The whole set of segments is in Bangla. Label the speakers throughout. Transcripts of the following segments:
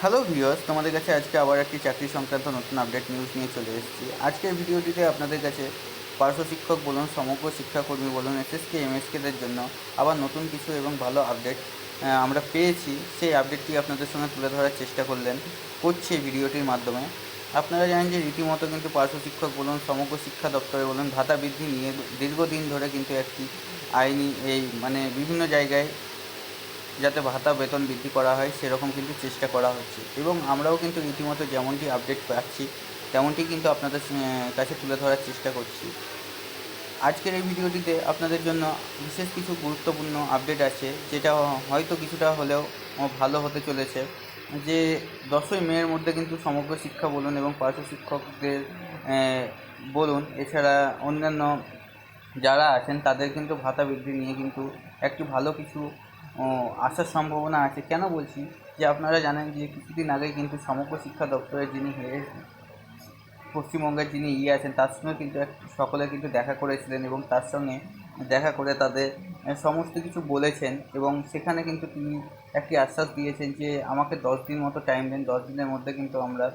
Speaker 1: হ্যালো ভিউয়ার্স তোমাদের কাছে আজকে আবার একটি চাকরি সংক্রান্ত নতুন আপডেট নিউজ নিয়ে চলে এসেছি। আজকের ভিডিওটিতে আপনাদের কাছে পার্শ্ব শিক্ষক বলুন, সমগ্র শিক্ষাকর্মী বলুন এসএসকে এমএসকেদের জন্য আবার নতুন কিছু এবং ভালো আপডেট আমরা পেয়েছি। সেই আপডেটটি আপনাদের সঙ্গে তুলে ধরার চেষ্টা করলেন, করছি ভিডিওটির মাধ্যমে। আপনারা জানেন যে রীতিমতো কিন্তু পার্শ্ব শিক্ষক বলুন, সমগ্র শিক্ষা দপ্তরে বলুন, ভাতা বৃদ্ধি নিয়ে দীর্ঘদিন ধরে কিন্তু একটি আইনি এই মানে বিভিন্ন জায়গায় যাতে ভাতা, বেতন বৃদ্ধি করা হয়, সেরকম কিন্তু চেষ্টা করা হচ্ছে। এবং আমরাও কিন্তু রীতিমতো যেমনটি আপডেট পাচ্ছি, তেমনটি কিন্তু আপনাদের কাছে তুলে ধরার চেষ্টা করছি। আজকের এই ভিডিওটিতে আপনাদের জন্য বিশেষ কিছু গুরুত্বপূর্ণ আপডেট আছে, যেটা হয়তো কিছুটা হলেও ভালো হতে চলেছে। যে দশই মেয়ের মধ্যে কিন্তু সমগ্র শিক্ষা বলুন এবং পার্শ্ব শিক্ষকদের বলুন, এছাড়া অন্যান্য যারা আছেন, তাদের কিন্তু ভাতা বৃদ্ধি নিয়ে কিন্তু একটি ভালো কিছু আসার সম্ভাবনা আছে। কেন বলছি? যে আপনারা জানেন যে কিছুদিন আগে কিন্তু সমগ্র শিক্ষা দপ্তরের যিনি হেড পশ্চিমবঙ্গের যিনি ইয়ে আছেন, তার সঙ্গে কিন্তু সকলে কিন্তু দেখা করেছিলেন এবং তার সঙ্গে দেখা করে তাদের সমস্ত কিছু বলেছেন এবং সেখানে কিন্তু তিনি একটি আশ্বাস দিয়েছেন যে আমাকে দশ দিন মতো টাইম দেন, দশ দিনের মধ্যে কিন্তু আমরা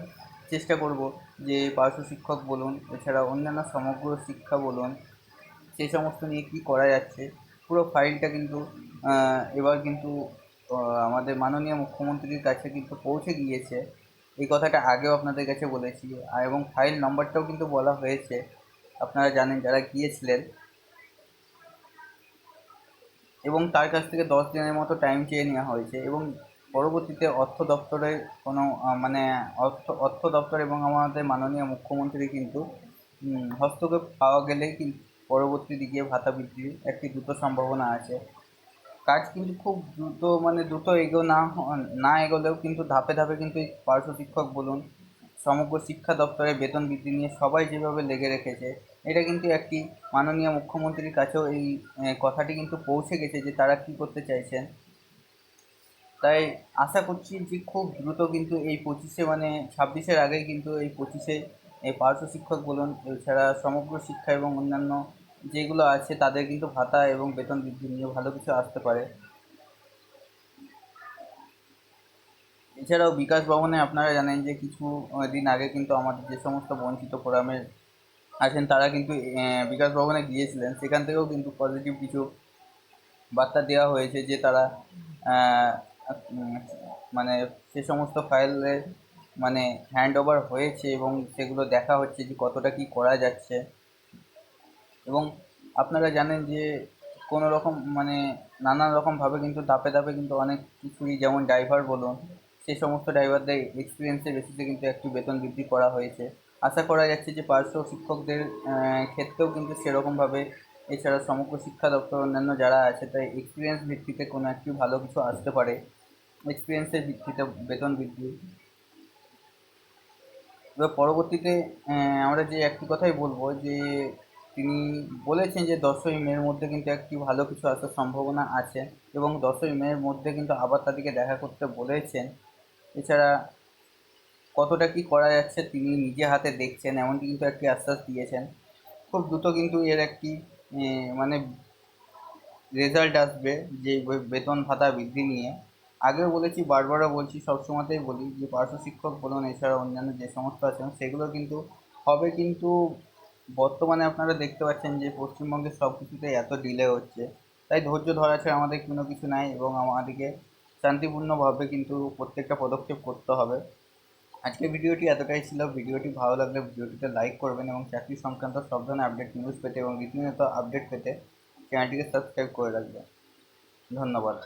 Speaker 1: চেষ্টা করব যে পার্শ্ব শিক্ষক বলুন, এছাড়া অন্যান্য সমগ্র শিক্ষা বলুন সেই সমস্ত নিয়ে কী করা যাচ্ছে, পুরো ফাইলটা কিন্তু এবার কিন্তু আমাদের মাননীয় মুখ্যমন্ত্রীর কাছে কিন্তু পৌঁছে গিয়েছে। এই কথাটা আগেও আপনাদের কাছে বলেছি। এবং ফাইল নম্বরটাও কিন্তু বলা হয়েছে। আপনারা জানেন যারা গিয়েছিলেন। এবং তার কাছ থেকে দশ দিনের মতো টাইম চেয়ে নেওয়া হয়েছে। এবং পরবর্তীতে অর্থ দপ্তরের কোনো মানে অর্থ অর্থ দপ্তর এবং আমাদের মাননীয় মুখ্যমন্ত্রী কিন্তু হস্তক্ষেপ পাওয়া গেলেই কিন্তু পরবর্তী দিকে ভাতা বৃদ্ধির একটি দ্রুত সম্ভাবনা আছে। কাজ কিন্তু খুব দ্রুত মানে দ্রুত এগো না না এগোলেও কিন্তু ধাপে ধাপে কিন্তু এই পার্শ্ব শিক্ষক বলুন, সমগ্র শিক্ষা দপ্তরের বেতন বৃদ্ধি নিয়ে সবাই যেভাবে লেগে রেখেছে, এটা কিন্তু একটি মাননীয় মুখ্যমন্ত্রীর কাছেও এই কথাটি কিন্তু পৌঁছে গেছে যে তারা কী করতে চাইছেন। তাই আশা করছি যে খুব দ্রুত কিন্তু এই পঁচিশে মানে ছাব্বিশের আগেই কিন্তু এই পঁচিশে এই পার্শ্ব শিক্ষক বলুন, এছাড়া সমগ্র শিক্ষা এবং অন্যান্য যেগুলো আছে তাদের কিন্তু ভাতা এবং বেতন বৃদ্ধি নিয়ে ভালো কিছু আসতে পারে। এছাড়াও বিকাশ ভবনে আপনারা জানেন যে কিছু দিন আগে কিন্তু আমাদের যে সমস্ত বঞ্চিত ফোরামের আছেন, তারা কিন্তু বিকাশ ভবনে গিয়েছিলেন। সেখান থেকেও কিন্তু পজিটিভ কিছু বার্তা দেওয়া হয়েছে যে তারা মানে সে সমস্ত ফাইলের মানে হ্যান্ড ওভার হয়েছে এবং সেগুলো দেখা হচ্ছে যে কতটা কী করা যাচ্ছে। এবং আপনারা জানেন যে কোনো রকম মানে নানান রকমভাবে কিন্তু ধাপে ধাপে কিন্তু অনেক কিছুই, যেমন ড্রাইভার বলুন, সেই সমস্ত ড্রাইভারদের এক্সপিরিয়েন্সের বেসিসে কিন্তু একটি বেতন বৃদ্ধি করা হয়েছে। আশা করা যাচ্ছে যে পার্শ্ব শিক্ষকদের ক্ষেত্রেও কিন্তু সেরকমভাবে এছাড়া সমগ্র শিক্ষা দপ্তর অন্যান্য যারা আছে তাই এক্সপিরিয়েন্স ভিত্তিতে কোনো একটি ভালো কিছু আসতে পারে। এক্সপিরিয়েন্সের ভিত্তিতে বেতন বৃদ্ধি। এবার পরবর্তীতে আমরা যে একটি কথাই বলব যে তিনি বলেছেন যে দশই মের মধ্যে কিন্তু একটি ভালো কিছু আসার সম্ভাবনা আছে এবং দশই মের মধ্যে কিন্তু আবার তাদেরকে দেখা করতে বলেছেন। এছাড়া কতটা কী করা যাচ্ছে তিনি নিজে হাতে দেখছেন, এমনটি কিন্তু একটি আশ্বাস দিয়েছেন। খুব দ্রুত কিন্তু এর একটি মানে রেজাল্ট আসবে যে বেতন ভাতা বৃদ্ধি নিয়ে। আগেও বলেছি, বারবারও বলছি, সবসময়তেই বলি যে পার্শ্ব শিক্ষক বলুন, এছাড়া অন্যান্য যে সমস্ত আছেন, সেগুলো কিন্তু হবে কিন্তু বর্তমানে আপনারা দেখতে পাচ্ছেন যে পশ্চিমবঙ্গের সব কিছুতেই এত ডিলে হচ্ছে। তাই ধৈর্য ধরা ছাড়া আমাদের কোনো কিছু নাই এবং আমাদেরকে শান্তিপূর্ণভাবে কিন্তু প্রত্যেকটা পদক্ষেপ করতে হবে। আজকে ভিডিওটি এতটাই ছিল। ভিডিওটি ভালো লাগলে ভিডিওটিতে লাইক করবেন এবং চাকরি সংক্রান্ত সব ধরনের আপডেট নিউজ পেতে এবং রীতিমতো আপডেট পেতে চ্যানেলটিকে সাবস্ক্রাইব করে রাখবেন। ধন্যবাদ।